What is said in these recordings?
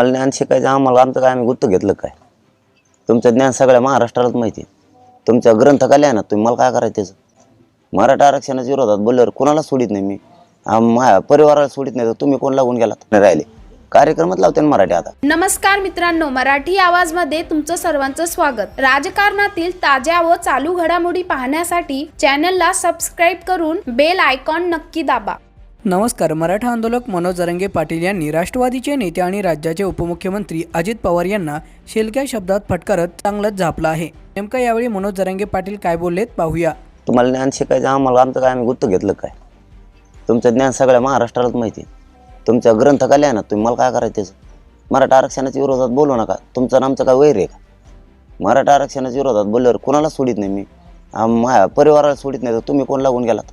आम्हाला ज्ञान शिकायचं आम्हाला आमचं काय आम्ही गुत्त घेतलं काय? तुमचं ज्ञान सगळ्या महाराष्ट्रालाच माहिती आहे. तुमच्या ग्रंथकाले आहे ना तुम्ही मला काय करायचं त्याचं? मराठा आरक्षणाच्या विरोधात बोलल्यावर कोणाला सोडित नाही मी? माझ्या परिवाराला सोडित नाही तर तुम्ही कोण लागून गेलात? राहिले. कार्यक्रमात लावते ना मराठी आता. नमस्कार मित्रांनो मराठी आवाजमध्ये तुमचं सर्वांचं स्वागत. राजकारणातील ताज्या व चालू घडामोडी पाहण्यासाठी चॅनलला सबस्क्राईब करून बेल आयकॉन नक्की दाबा. नमस्कार मराठा आंदोलक मनोज जरंगे पाटील यांनी राष्ट्रवादीचे नेते आणि राज्याचे उपमुख्यमंत्री अजित पवार यांना शेलक्या शब्दात फटकारत चांगलंच झापलं आहे. नेमका यावेळी मनोज जरंगे पाटील काय बोललेत पाहूया. तुम्हाला ज्ञान शिकायचं आम्हाला आमचं काय आम्ही गुत्त घेतलं काय? तुमचं ज्ञान सगळ्या महाराष्ट्रालाच माहिती आहे. तुमच्या काय आहे ना तुम्ही मला काय करायचं त्याचं? मराठा आरक्षणाच्या विरोधात बोलू नका. तुमचं आणि आमचं काय वैर आहे का? मराठा आरक्षणाच्या विरोधात बोलल्यावर कुणाला सोडित नाही मी. माझ्या परिवाराला सोडित नाही तर तुम्ही कोण लागून गेलात?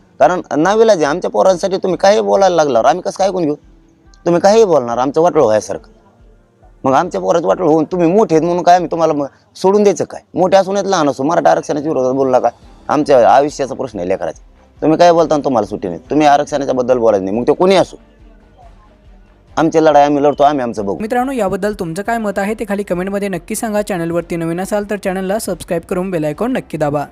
कारण नाविलाजी आमच्या पोरांसाठी तुम्ही काही बोलायला लागल्यावर आम्ही कसं काय ऐकून घेऊ? तुम्ही काही बोलणार आमचं वाटलं व्हायसारखं. मग आमच्या पोराचं वाटलं होऊन तुम्ही मोठे आहेत म्हणून काय आम्ही तुम्हाला मग सोडून द्यायचं काय? मोठे असून येत लहान असो मराठा आरक्षणाच्या विरोधात बोलला का आमच्या आयुष्याचा प्रश्न आहे लेकराचा. तुम्ही काय बोलता तुम्हाला सुट्टी नाही. तुम्ही आरक्षणाच्या बद्दल बोलायचं नाही. मग ते कोणी असो? आमची लढाई आम्ही लढतो आम्ही आमचं बघू. मित्रांनो याबद्दल तुमचं काय मत आहे ते खाली कमेंटमध्ये नक्की सांगा. चॅनलवरती नवीन असाल तर चॅनलला सबस्क्राईब करून बेलायकॉन नक्की दाबा.